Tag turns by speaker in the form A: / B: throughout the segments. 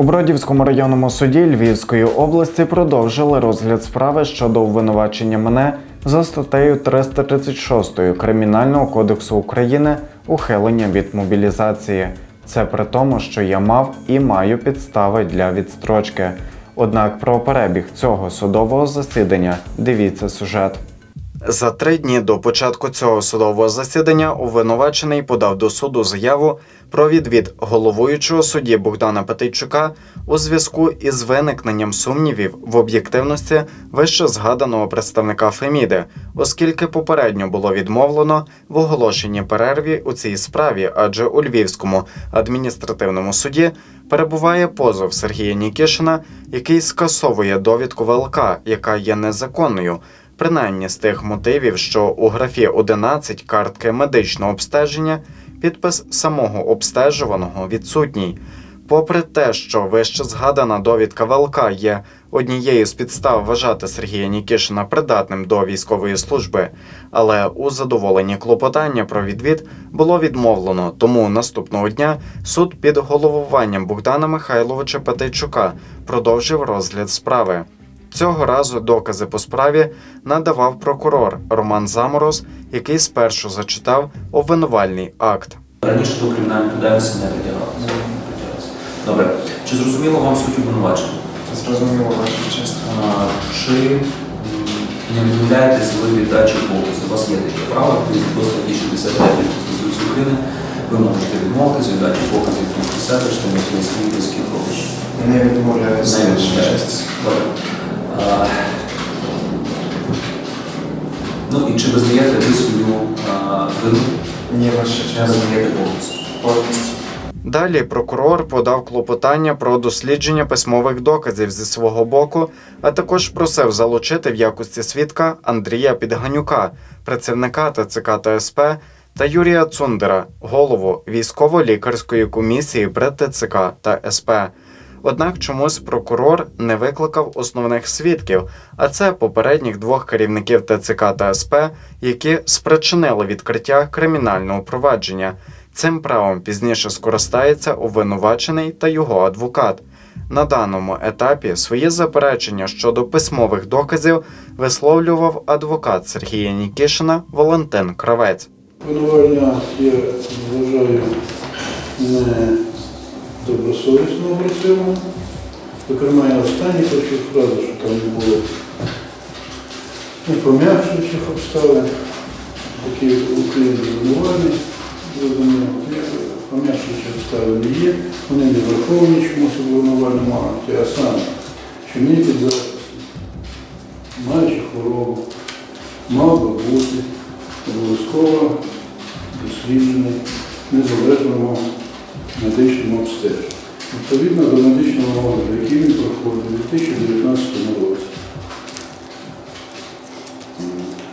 A: У Бродівському районному суді Львівської області продовжили розгляд справи щодо обвинувачення мене за статтею 336 Кримінального кодексу України ухилення від мобілізації. Це при тому, що я мав і маю підстави для відстрочки. Однак про перебіг цього судового засідання дивіться сюжет. За три дні до початку цього судового засідання обвинувачений подав до суду заяву про відвід головуючого судді Богдана Петейчука у зв'язку із виникненням сумнівів в об'єктивності вище згаданого представника Феміди, оскільки попередньо було відмовлено в оголошенні перерві у цій справі, адже у Львівському адміністративному суді перебуває позов Сергія Нікішина, який скасовує довідку ВЛК, яка є незаконною. Принаймні з тих мотивів, що у графі 11 картки медичного обстеження підпис самого обстежуваного відсутній. Попри те, що вище згадана довідка ВЛК є однією з підстав вважати Сергія Нікішина придатним до військової служби, але у задоволенні клопотання про відвід було відмовлено. Тому наступного дня суд під головуванням Богдана Михайловича Петейчука продовжив розгляд справи. Цього разу докази по справі надавав прокурор Роман Замороз, який спершу зачитав обвинувальний акт.
B: Раніше до кримінальної відповідальності не притягалося. Добре. Чи зрозуміло вам суть обвинувачення?
C: Зрозуміло ваша честь.
B: Чи не відмовляєтесь ви від дачі показу? У вас є таке право до статті 65 Конституції України. Ви можете відмовитись від дачі показів від себе, на своїх своїх близьких родичів.
C: Не відмовляюся,
B: Не
C: ваша
B: Добре. Ну і чи визнаєте ви свою вину?
C: Ні, ваша
B: Чи визнаєте повністю?
C: Повністю.
A: Далі прокурор подав клопотання про дослідження письмових доказів зі свого боку, а також просив залучити в якості свідка Андрія Підганюка, працівника ТЦК та СП, та Юрія Цундера, голову військово-лікарської комісії при ТЦК та СП. Однак чомусь прокурор не викликав основних свідків, а це попередніх двох керівників ТЦК та СП, які спричинили відкриття кримінального провадження. Цим правом пізніше скористається обвинувачений та його адвокат. На даному етапі свої заперечення щодо письмових доказів висловлював адвокат Сергія Нікішина Валентин Кравець.
D: Обвинувальня я вважаю не добросовісно обрацьовано. Зокрема, я останній хочу фразу, що там не було не пом'якшуючих обставин, уклінні обвинувальні, зрозуміло, пом'якшуючі обставини є, вони не враховані чомусь у акті, а саме, що мій підзахисний, маючи хворобу, мав би бути обов'язково досліджений незалежному медичному обстеженні. Відповідно до медичного огляду, який він проходив у 2019 році,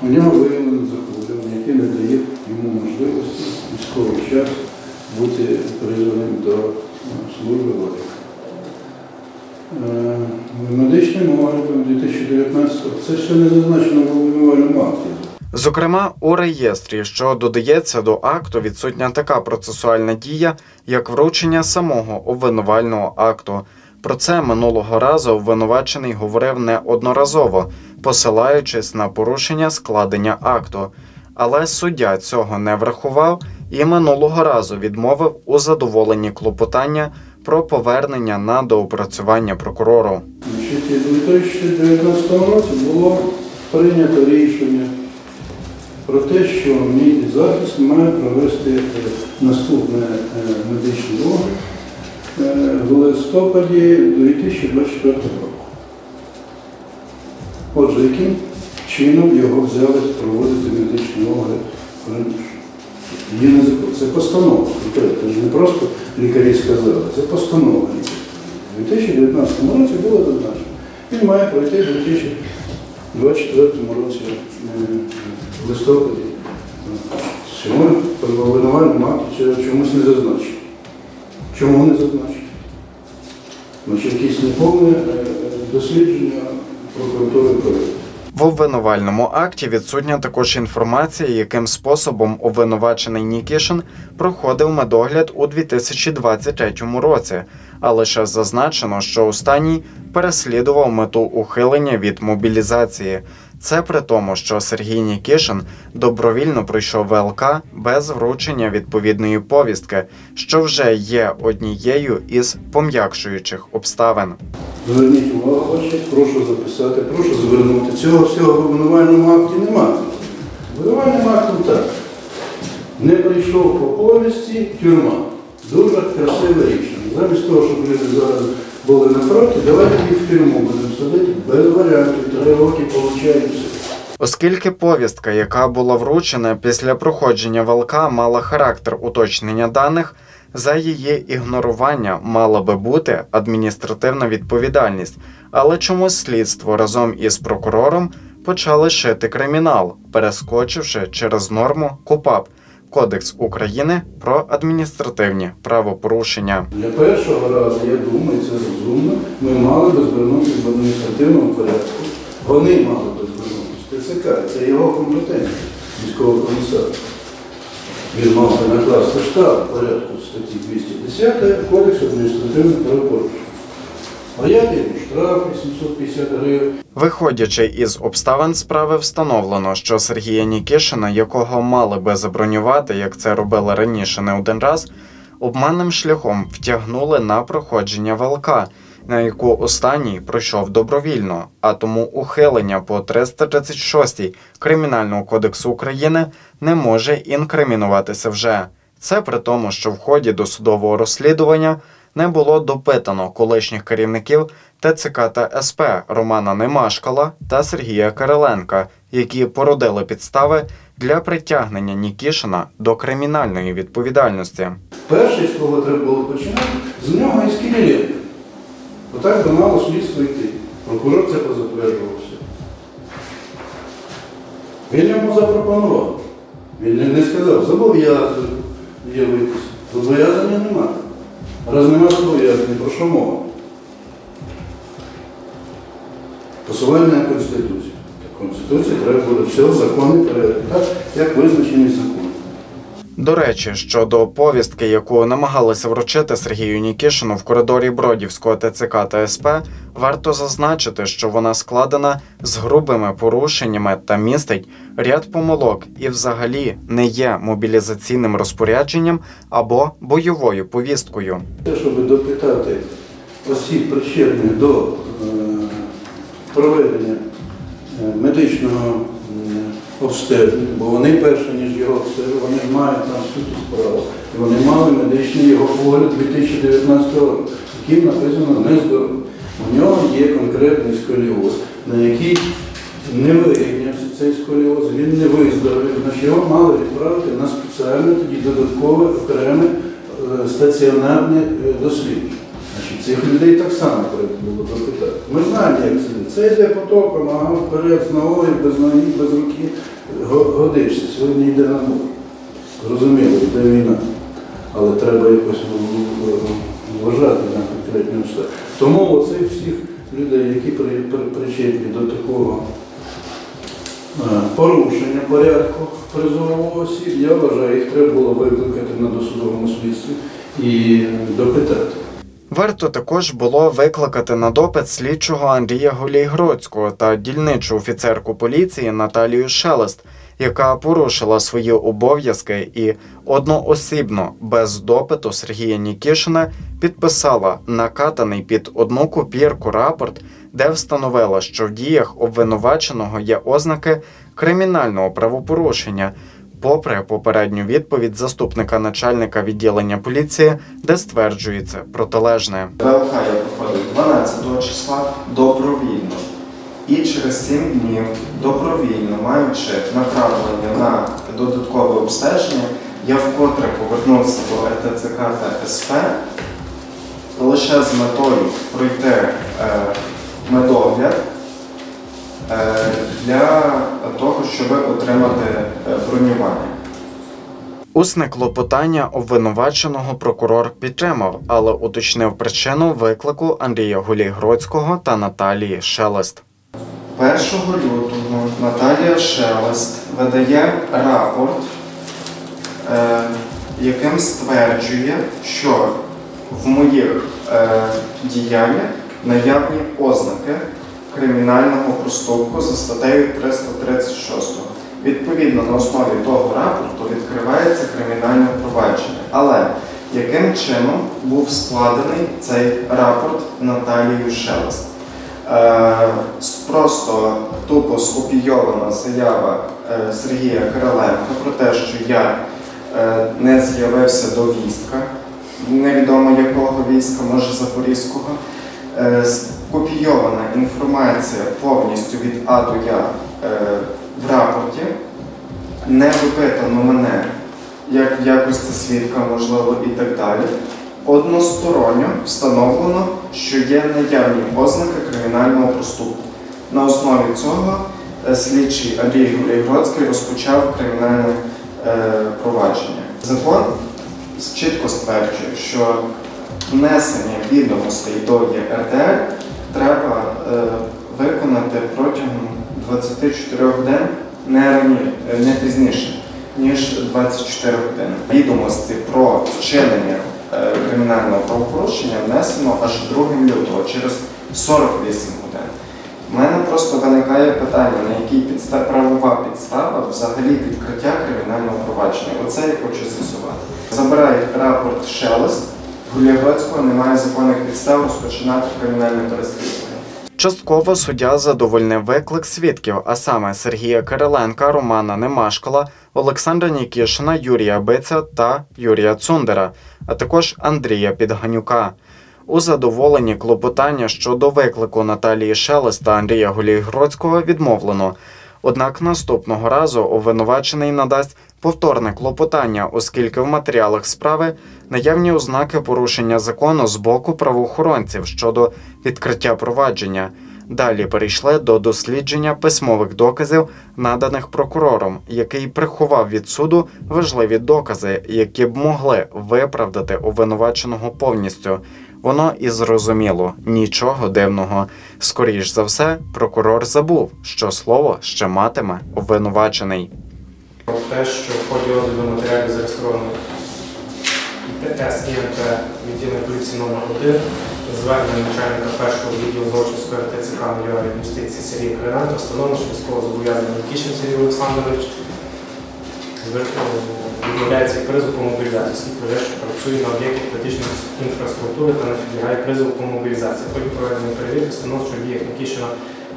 D: у нього виявлено захворювання, яке не дає йому можливості військовий час бути призваним до е, служби в. Е, Медичним оглядом 2019 це все не зазначено в обвинувальному акті.
A: Зокрема, у реєстрі, що додається до акту, відсутня така процесуальна дія, як вручення самого обвинувального акту. Про це минулого разу обвинувачений говорив неодноразово, посилаючись на порушення складення акту. Але суддя цього не врахував і минулого разу відмовив у задоволенні клопотання про повернення на доопрацювання прокурору.
D: У 2019 році було прийнято рішення про те, що мій захист має провести е, наступне е, медичний огляд е, в листопаді 2024 року. Отже, яким чином його взяли проводити медичний огляд раніше? Це постанова. Це ж не просто лікарі сказали, це постанова. У 2019 році було зазначено. Він має пройти в 2024 році в листопаді. Чому акті це чомусь не зазначено? Чому не? Значить, якісь неповне е, дослідження прокуратури проведено.
A: В обвинувальному акті відсутня також інформація, яким способом обвинувачений Нікішин проходив медогляд у 2023 році, а лише зазначено, що останній переслідував мету ухилення від мобілізації. Це при тому, що Сергій Нікішин добровільно пройшов ВЛК без вручення відповідної повістки, що вже є однією із пом'якшуючих обставин.
D: Зверніть увагу, ваші, прошу записати, прошу звернути. Цього всього в обвинувальному акті немає. В обвинувальному акті так. Не прийшов по повісті тюрма. Дуже красиве рішення. Замість того, щоб люди зараз були напроти, давайте їх в тюрму будемо садити без варіантів. Три роки получають.
A: Оскільки повістка, яка була вручена після проходження ВЛК, мала характер уточнення даних, за її ігнорування мала би бути адміністративна відповідальність, але чомусь слідство разом із прокурором почали шити кримінал, перескочивши через норму КУПАП Кодекс України про адміністративні правопорушення.
D: Для першого разу, я думаю, це розумно, ми мали би звернутися в адміністративному порядку. Вони мали би звернутися. ТЦК, це його компетенція, військового комісара. Він мав би накласти штраф в порядку статті 210 Кодексу адміністративних правопорушень. А я йому штраф 850 гривень.
A: Виходячи із обставин справи, встановлено, що Сергія Нікішина, якого мали би забронювати, як це робили раніше не один раз, обманним шляхом втягнули на проходження ВЛК, на яку останній пройшов добровільно, а тому ухилення по 336 Кримінального кодексу України не може інкримінуватися вже. Це при тому, що в ході досудового розслідування не було допитано колишніх керівників ТЦК та СП Романа Немашкала та Сергія Кириленка, які породили підстави для притягнення Нікішина до кримінальної відповідальності.
D: Перший, з кого треба було починати, з нього і з Кириленка. Отак би мало слідство йти. Прокурор це позатверджувався. Він йому запропонував. Він не- сказав, зобов'язую з'явитися. Зобов'язання немає. Раз нема зобов'язання, про що мова? Посування. Так, Конституції треба буде все закони перевірити так як визначені закон.
A: До речі, щодо повістки, яку намагалися вручити Сергію Нікішину в коридорі Бродівського ТЦК та СП, варто зазначити, що вона складена з грубими порушеннями та містить ряд помилок і взагалі не є мобілізаційним розпорядженням або бойовою повісткою.
D: Те, щоб допитати осіб, причетних до е, проведення е, медичного обстеження, бо вони перше, ніж його вони мають там суті справу. І вони мали медичний його огляд 2019 року, яким написано нездоровий. У нього є конкретний сколіоз, на який не вирівнявся цей сколіоз, він не виздоровів, значить його мали відправити на спеціальне тоді додаткове окреме е, стаціонарне е, дослідження. Значить, цих людей так само треба було допитати. Ми знаємо, як це. Це йде потоком, ага, вперед з ногою, без ноги, без руки. Го- Годишся, сьогодні йде на ногу. Зрозуміло, йде війна. Але треба якось ну, вважати на конкретні обставини. Тому оцих всіх людей, які при, при, причетні до такого е, порушення порядку призового осіб, я вважаю, їх треба було викликати на досудовому слідстві і допитати.
A: Варто також було викликати на допит слідчого Андрія Голійгродського та дільничу офіцерку поліції Наталію Шелест, яка порушила свої обов'язки і одноосібно без допиту Сергія Нікішина підписала накатаний під одну копірку рапорт, де встановила, що в діях обвинуваченого є ознаки кримінального правопорушення. Попри попередню відповідь заступника начальника відділення поліції, де стверджується протилежне.
E: ВЛК я проходив 12 числа добровільно. І через 7 днів добровільно, маючи направлення на додаткове обстеження, я вкотре повернувся до РТЦК та СП лише з метою пройти е, медогляд для того, щоб отримати е, бронювання.
A: Усне клопотання обвинуваченого прокурор підтримав, але уточнив причину виклику Андрія Гулігродського та Наталії Шелест. 1 лютого Наталія Шелест видає рапорт, е, яким стверджує, що в моїх е, діяннях наявні ознаки кримінального проступку за статтею 336. Відповідно, на основі того рапорту відкривається кримінальне провадження. Але яким чином був складений цей рапорт Наталією Шелест? Е, Просто тупо скопійована заява е, Сергія Кириленка про те, що я е, не з'явився до війська, невідомо якого війська, може Запорізького. Е, Скопійована інформація повністю від А до Я е, в рапорті. Не випитано мене як в якості свідка, можливо, і так далі. Односторонньо встановлено, що є наявні ознаки кримінального проступку. На основі цього е, слідчий Андрій Гулейгородський розпочав кримінальне провадження. Закон чітко стверджує, що внесення відомостей до ЄРДР треба е, виконати протягом 24 годин, не раніше, не пізніше, ніж 24 години. Відомості про вчинення е, кримінального правопорушення внесено аж 2 лютого, через 48 годин. У мене просто виникає питання, на якій підстав, правова підстава взагалі відкриття кримінального провадження. Оце я хочу з'ясувати. Забирають рапорт Шелест, Гулягоцького немає законних підстав розпочинати кримінальне переслідування.
F: Частково суддя задовольнив виклик свідків, а саме Сергія Кириленка, Романа Немашкола, Олександра Нікішина, Юрія Биця та Юрія Цундера, а також Андрія Підганюка. У задоволенні клопотання щодо виклику Наталії Шелест та Андрія Голігродського відмовлено. Однак наступного разу обвинувачений надасть повторне клопотання, оскільки в матеріалах справи наявні ознаки порушення закону з боку правоохоронців щодо відкриття провадження. Далі перейшли до дослідження письмових доказів, наданих прокурором, який приховав від суду важливі докази, які б могли виправдати обвинуваченого повністю. Воно і зрозуміло, нічого дивного. Скоріш за все, прокурор забув, що слово ще матиме обвинувачений.
G: Те, що в ході розгляду матеріалів зареєстровано ТС ІНТ відділення поліції номер 1 звернення начальника першого відділу злочинської РТЦК майора юстиції Сергія Кириленка встановлено, що військово зобов'язаний Нікішин Сергій Олександрович відмовляється від призову по мобілізації, вважає, що працює на об'єкті критичної інфраструктури та не підлягає призову по мобілізації. Ході проведення перевірки встановлено, що діях Нікішина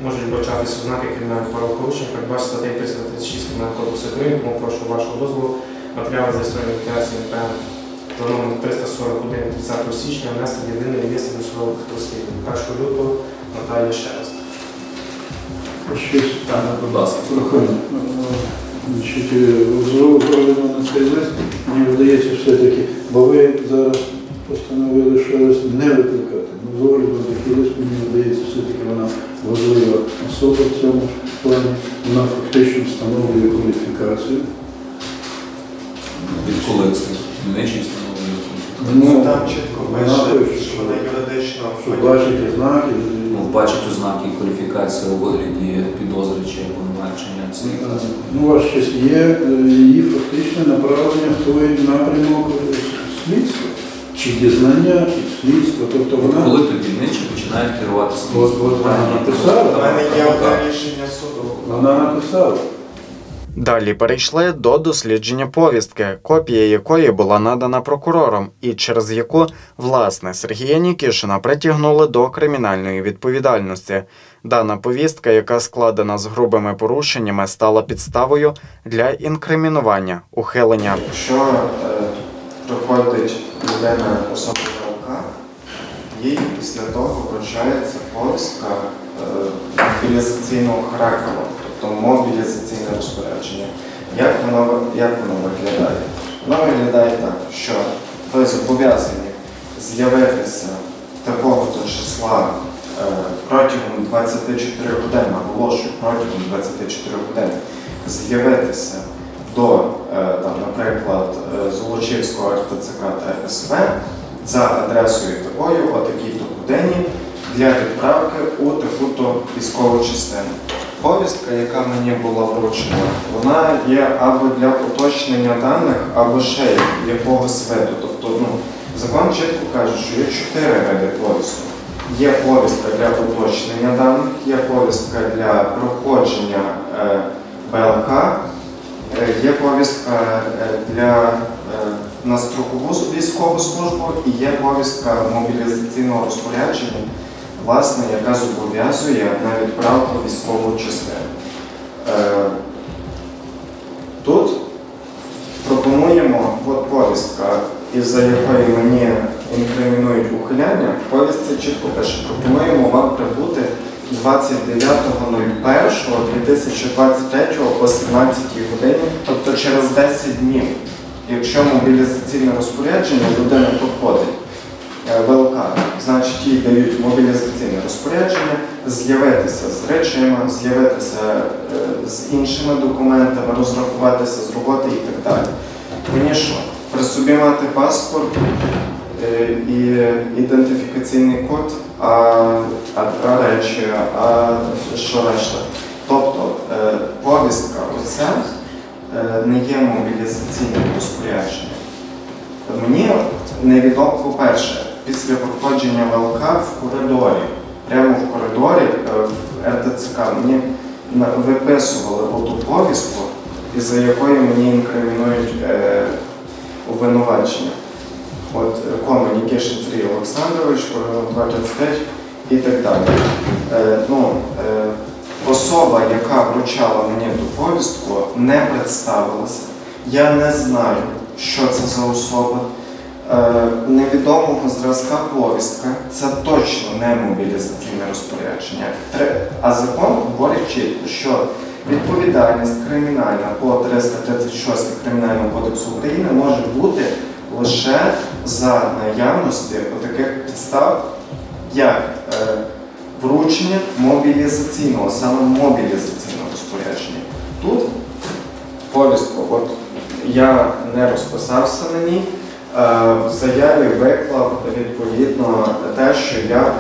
G: можуть вбачатися ознаки кримінального правопорушення, передбачено статтею 336 Кримінального кодексу України, тому прошу вашого дозволу матеріали за історію ліквідації НПМ за номером 341 30 січня внести в єдиний реєстр досудових розслідувань. 1 лютого Наталія Шелест.
B: Так, будь ласка.
D: Значить, знову проведено на цей лист, мені видається все-таки, бо ви зараз постановили, що лист не викликати. Ну, з огляду на такий мені видається, все-таки вона важлива особа в цьому плані, вона фактично встановлює кваліфікацію.
B: Відколи це Дільничий встановлює.
A: Ну, там чітко пише, що вона юридично
D: Що бачите знаки,
B: Ну, бачить ознаки кваліфікації у вигляді підозри чи обвинувачення. Це
D: Ну, у вас щось є е, її фактичне направлення в той напрямок е, слідства, чи дізнання, чи слідства. Тобто вона
B: коли то дільничі починають керувати
D: От- от вона написала.
A: У мене є одне рішення суду.
D: вона написала.
F: Далі перейшли до дослідження повістки, копія якої була надана прокурором, і через яку власне Сергія Нікішина притягнули до кримінальної відповідальності. Дана повістка, яка складена з грубими порушеннями, стала підставою для інкримінування ухилення.
A: Якщо е, приходить людина особливо рука, їй після того вручається повістка е, мобілізаційного характеру, тобто мобілізаційне розпорядження. Як воно, як воно виглядає? Воно виглядає так, що ви зобов'язані з'явитися такого-то числа е, протягом 24 годин, наголошую, протягом 24 годин з'явитися до, е, там, наприклад, е, Золочівського РТЦК та СВ за адресою такою, о такій-то годині, для відправки у таку-то військову частину. Повістка, яка мені була вручена, вона є або для уточнення даних, або ще якогось виду. Тобто, ну, закон чітко каже, що є чотири види повісток. Є повістка для уточнення даних, є повістка для проходження е, БЛК, є повістка е, для е, на строкову військову службу і є повістка мобілізаційного розпорядження, власне, яка зобов'язує на відправку військову частину. Е, Тут пропонуємо от повістка, із-за якої мені інкримінують ухиляння, повістці чітко пише, пропонуємо вам прибути 29.01.2023 о 17 годині, тобто через 10 днів, якщо мобілізаційне розпорядження людина проходить е, ВЛК, значить їй дають мобілізаційне розпорядження, з'явитися з речима, з'явитися е, з іншими документами, розрахуватися з роботи і так далі. Мені що? При собі мати паспорт е, і ідентифікаційний код, речі, а що решта. Тобто е, повістка оця е, не є мобілізаційним розпорядженням. Мені невідомо, по-перше, після проходження ВЛК в коридорі, прямо в коридорі е, в РТЦК мені виписували оту повістку, із-за якої мені інкримінують обвинувачення. От е, Кома Нікішин Сергій Олександрович, Корона 25 і так далі. Е, ну, е, особа, яка вручала мені ту повістку, не представилася. Я не знаю, що це за особа. Е, невідомого зразка повістка це точно не мобілізаційне розпорядження. А закон говорить чітко, що відповідальність кримінальна по 336 Кримінального кодексу України може бути лише за наявності таких підстав, як е, вручення мобілізаційного, саме мобілізаційного розпорядження. Тут повістку, от я не розписався на ній. Е, В заяві виклав відповідно те, що я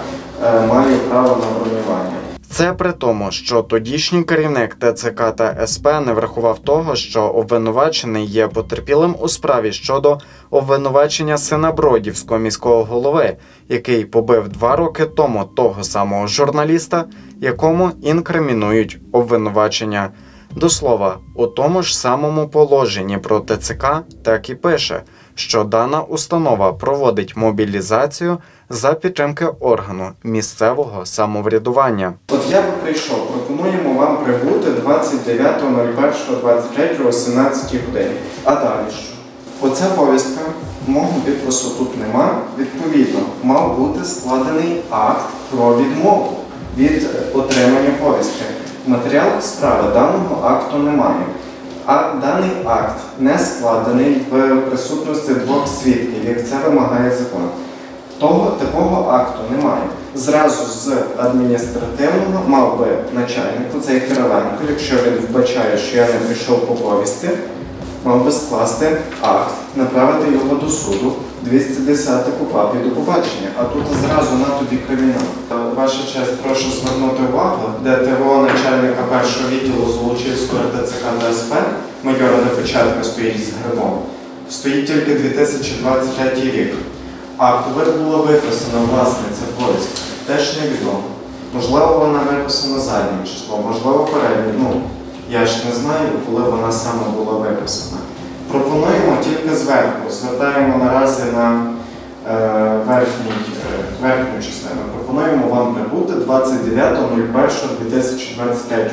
A: е, маю право на бронювання.
F: Це при тому, що тодішній керівник ТЦК та СП не врахував того, що обвинувачений є потерпілим у справі щодо обвинувачення сина Бродівського міського голови, який побив два роки тому того самого журналіста, якому інкримінують обвинувачення. До слова, у тому ж самому положенні про ТЦК так і пише, що дана установа проводить мобілізацію за підтримки органу місцевого самоврядування.
A: От я би прийшов, пропонуємо вам прибути 29.01.23 о 17 годині. А далі що? Оця повістка, мого підпису тут нема. Відповідно, мав бути складений акт про відмову від е, отримання повістки. В матеріалах справи даного акту немає. А даний акт не складений в присутності двох свідків, як це вимагає закон. Того такого акту немає. Зразу з адміністративного мав би начальник, цей Кириленко, якщо він вбачає, що я не прийшов по повісті, мав би скласти акт, направити його до суду, 210 КУПАП і до побачення. А тут зразу на тобі кримінал. Е, Ваша честь, прошу звернути увагу, де ТВО начальника першого відділу Золочівського РТЦК ДСП, майора Непечатка стоїть з грибом. Стоїть тільки 2023 рік. А коли була виписана власне ця повістка, теж невідомо. Можливо, вона виписана заднім числом, можливо, переднім. Ну, я ж не знаю, коли вона саме була виписана. Пропонуємо тільки зверху. Звертаємо наразі на е, верхній, е, верхню частину. Пропонуємо вам прибути 29.01.2023.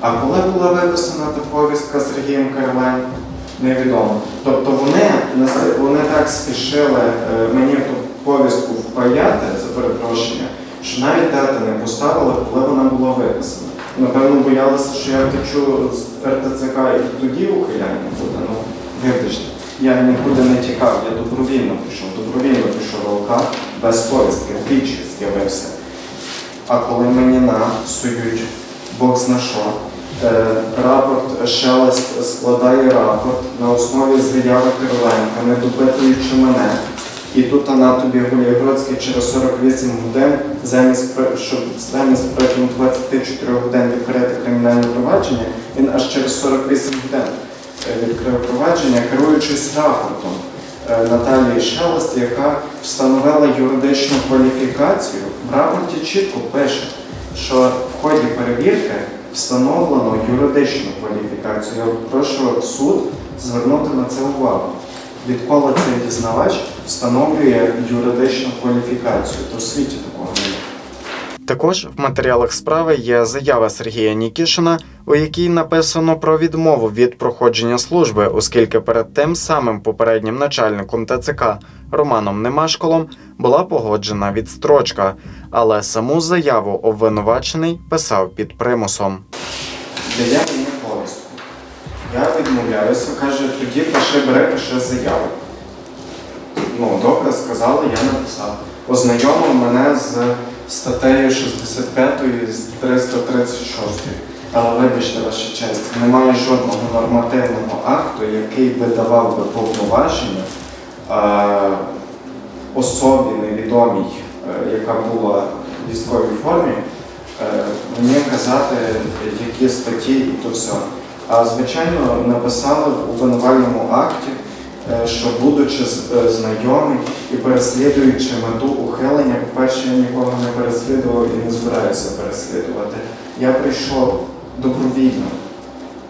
A: А коли була виписана та повістка Сергієм Кириленко? Невідомо. Тобто вони, вони так спішили е, мені ту повістку впаяти за перепрошення, що навіть дати не поставили, коли вона була виписана. Напевно, боялися, що я втечу з РТЦК і тоді ухиляння буде. Ну, вибачте, я нікуди не тікав, я добровільно пішов, добровільно пішов ОК без повістки, двічі з'явився. А коли мені на сують, Бог зна що, е, рапорт Шелест складає рапорт на основі заяви Кириленка, не допитуючи мене, І тут на тобі Гулієгородський через 48 годин, замість щоб замість протягом 24 годин відкрити кримінальне провадження, він аж через 48 годин е, відкрив провадження, керуючись рапортом е, Наталії Шелест, яка встановила юридичну кваліфікацію. В рапорті чітко пише, що в ході перевірки встановлено юридичну кваліфікацію. Я прошу суд звернути на це увагу. Відколи цей дізнавач встановлює юридичну кваліфікацію, то світі.
F: Також в матеріалах справи є заява Сергія Нікішина, у якій написано про відмову від проходження служби, оскільки перед тим самим попереднім начальником ТЦК Романом Немашколом була погоджена відстрочка, але саму заяву обвинувачений писав під примусом.
A: Дає мені повістку. Я відмовляюся, каже, тоді пиши, бери, пиши заяву. Ну, добре, сказали, я написав. Ознайомив мене з статтею 65 з 336. Але вибачте, ваша честь, немає жодного нормативного акту, який би давав би повноваження е, особі невідомій, е, яка була в військовій формі, е, мені казати, які статті і то все. А звичайно, написали в обвинувальному акті, е, що будучи е, знайомий і переслідуючи мету ухилення, я нікого не переслідував і не збираюся переслідувати. Я прийшов добровільно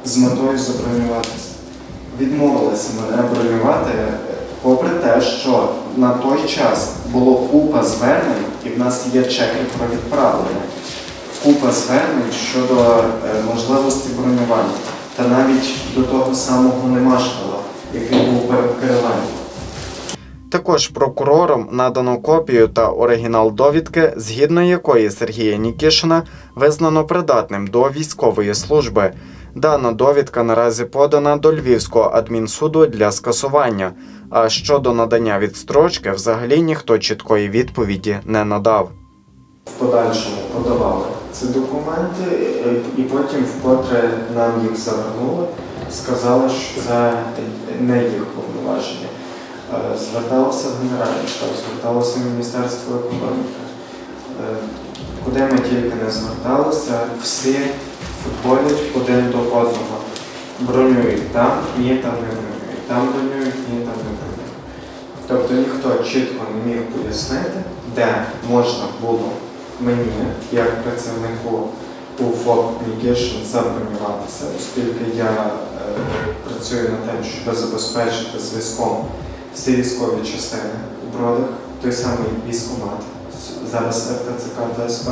A: з метою забронюватися. Відмовилися мене бронювати, попри те, що на той час було купа звернень, і в нас є чеки про відправлення. Купа звернень щодо е, можливості бронювання. Та навіть до того самого Немашкова, який був перед Кириленком.
F: Також прокурором надано копію та оригінал довідки, згідно якої Сергія Нікішина визнано придатним до військової служби. Дана довідка наразі подана до Львівського адмінсуду для скасування. А щодо надання відстрочки, взагалі ніхто чіткої відповіді не надав.
A: в подальшому подавали ці документи, і потім вкотре нам їх завернули, сказали, що це не їх повноваження. Е, Зверталося в Генеральний штаб, зверталося в Міністерство економіки. Е, Куди ми тільки не зверталися, всі футболять один до одного. Бронюють там, ні, там не бронюють. Там бронюють, ні, там не бронюють. Тобто ніхто чітко не міг пояснити, де можна було мені, як працівнику у ФОП Мігішн, забронюватися, оскільки я е, працюю над тим, щоб забезпечити зв'язком всі військові частини у бродах, той самий військомат, зараз РТЦК ТСП,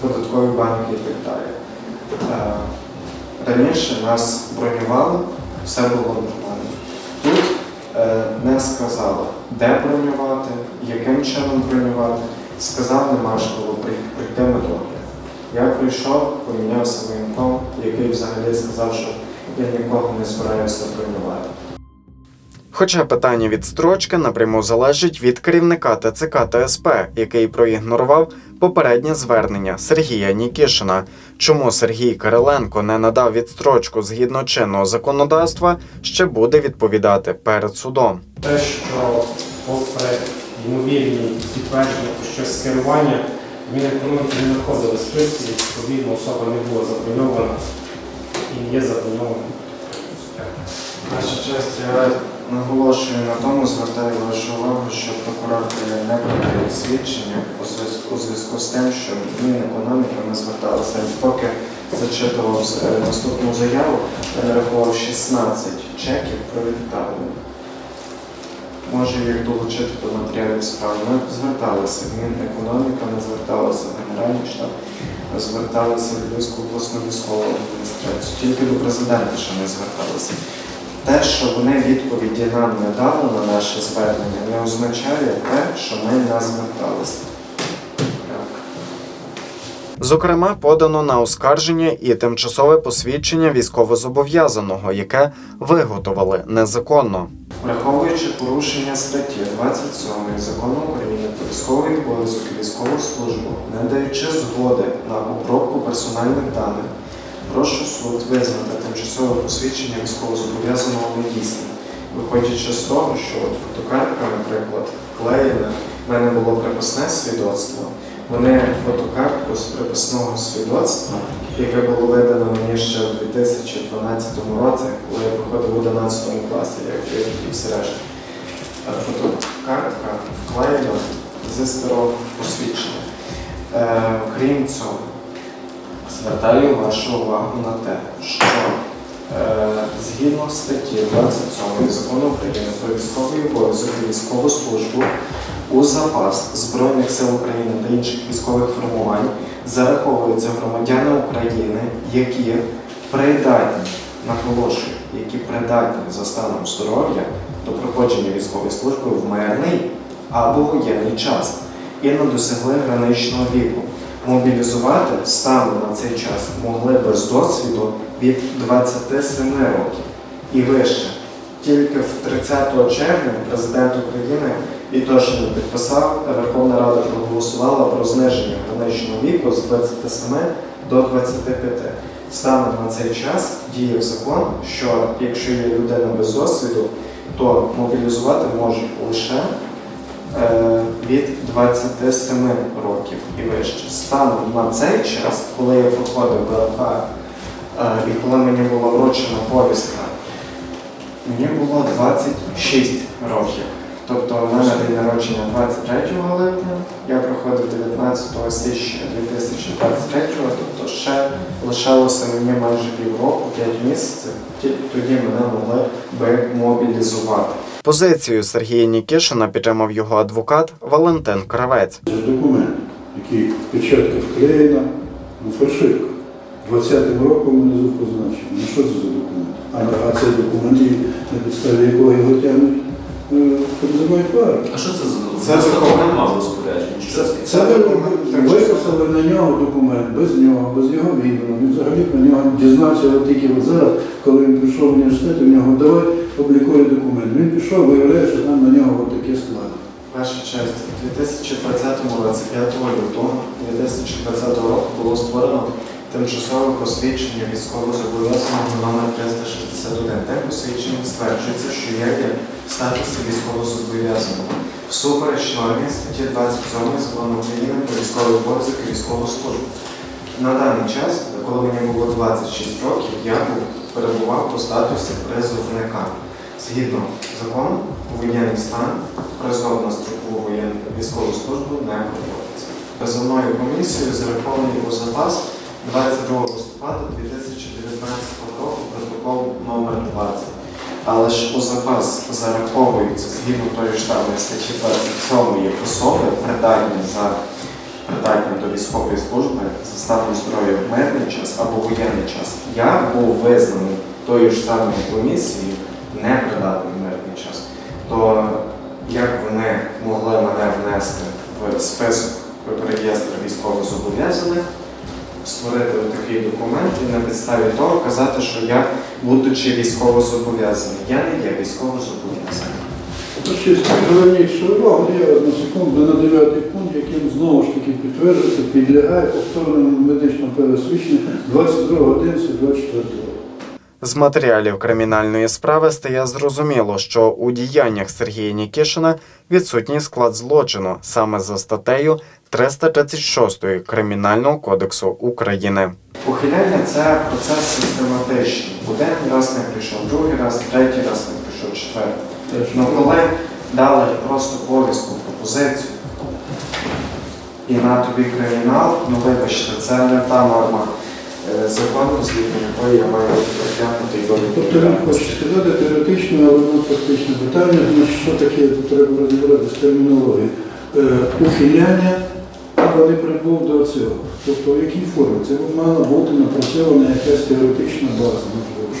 A: податкові банки і так далі. Е, Раніше нас бронювали, все було нормально. Тут е, не сказали, де бронювати, яким чином бронювати. Сказав Немашково, прийдемо догляд. Я прийшов, помінявся воєнком, який взагалі сказав, що я нікого не збираюся бронювати.
F: Хоча питання відстрочки напряму залежить від керівника ТЦК та СП, який проігнорував попереднє звернення Сергія Нікішина. Чому Сергій Кириленко не надав відстрочку згідно чинного законодавства, ще буде відповідати перед судом.
G: Те, що попри ймовірні підтвердження про щось скерування, Мінекономіки не знаходили списки, відповідно особа не була заброньована і не є заброньована.
A: Ваша честь, наголошую на тому, звертаю вашу увагу, що прокурор не подає свідчення у зв'язку, з тим, що Мінекономіки не зверталися. Поки зачитував е, наступну заяву, я нарахував 16 чеків про відправлення. Можу їх долучити до матеріалів справи. Ми зверталися в Мінекономіка, не зверталися в Генеральний штаб, зверталися в Львівську обласну військову адміністрацію. Тільки до президента ще не зверталися. Те, що вони відповіді нам не дали на наше звернення, не означає те, що ми не зверталися.
F: Зокрема, подано на оскарження і тимчасове посвідчення військовозобов'язаного, яке виготовили незаконно.
A: Враховуючи порушення статті 27 Закону України про військовий обов'язок і військову службу, не даючи згоди на обробку персональних даних, прошу суд визнати тимчасове посвідчення військовозобов'язаного недійсним, виходячи з того, що от фотокартка, наприклад, клеїли. У мене було приписне свідоцтво. Вони фотокартку з приписного свідоцтва, яке було видано мені ще у 2012 році, коли я проходив в 11 класі, як і всі решта. Е, Фотокартка вклеєна зі старого посвідчення. Е, крім цього, звертаю вашу увагу на те, що е, згідно статті 27 закону України про військовий обов'язок і військову службу у запас Збройних сил України та інших військових формувань зараховуються громадяни України, які придатні, наголошую, які придатні за станом здоров'я до проходження військової служби в мирний або воєнний час і не досягли граничного віку. Мобілізувати станом на цей час могли без досвіду від 27 років і вище. Тільки в 30 червня президент України і то, підписав, Верховна Рада проголосувала про зниження граничного віку з 27 до 25. Станом на цей час діє закон, що якщо є людина без досвіду, то мобілізувати можуть лише від 27 років і вище. Станом на цей час, коли я проходив БРП е, і коли мені була вручена повістка, мені було 26 років. Тобто у мене день народження 23 липня, я проходив 19 січня 2023, тобто ще лишалося мені майже півроку, 5 місяців, тоді мене могли би мобілізувати.
F: Позицію Сергія Нікішина підтримав його адвокат Валентин Кравець.
D: Це документ, який печатка вклеєна, ну фальшивка. 20-м роком внизу позначено. Ну що це за документ? А, а це документ, на підставі якого його тягнуть.
B: А що це за
A: Це закон.
B: нема в розпорядженні. Що це?
D: Це ви виписали на нього документ, без нього, без його відома. Він взагалі про нього дізнався от тільки от зараз, коли він прийшов в університет, у нього давай обліковий документ. Він пішов, виявляє, що там на нього от таке складно.
A: Ваша честь, у 2020 році, 5 лютого 2020 року було створено тимчасове посвідчення військовозобов'язаного номер 361. Те посвідчення стверджується, що я є в статусі військовозобов'язаного. Всупереч нормі статті 27 закону України про військовий обов'язок і військову службу. На даний час, коли мені було 26 років, я був перебував у статусі призовника. Згідно закону, воєнний стан призов на строкову воєнну військову службу не проводиться. Призовною комісією зарахований у запас 22 листопада 2019 року протокол номер 20. Але ж у запас зараховуються згідно тої ж самої статті 27 особи, придатні за придатні до військової служби за станом здоров'я в мирний час або воєнний час. Я був визнаний тою ж самою комісією непридатним в мирний час. То як вони могли мене внести в список реєстр військовозобов'язаних, створити такий документ і на підставі того казати, що я, будучи військовозобов'язаний, я не є
D: ще увагу, я одну секунду на 9 пункт, яким знову ж таки підтверджується, підлягає повторному медичному пересвідченню 22.11.24 року.
F: З матеріалів кримінальної справи стає зрозуміло, що у діяннях Сергія Нікішина відсутній склад злочину саме за статтею 336 Кримінального кодексу України.
A: Ухиляння це процес систематичний. Один раз не прийшов, другий раз, третій раз не прийшов, четвертий. Ну коли дали просто повістку, пропозицію, і на тобі кримінал, ну вибачте, це не та норма е, закону, згідно якої я маю притягнути до
D: Тобто він хоче сказати теоретично, але воно фактично питання, що таке, треба розібратися з термінологією. Е, ухиляння або не прибув до цього. Тобто в якій формі? Це мала бути напрацьована якась теоретична база.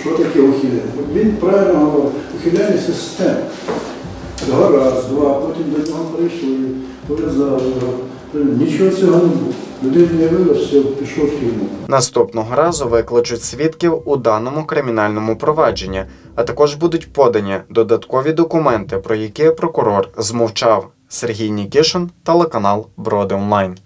D: Що таке ухиляння? Він правильно говорить, ухиляння це система. Раз, два, потім до нього прийшли, пов'язали його. Нічого цього не було. Людина не вивез, пішов в.
F: Наступного разу викличуть свідків у даному кримінальному провадженні, а також будуть подані додаткові документи, про які прокурор змовчав. Сергій Нікішин, телеканал Броди Онлайн.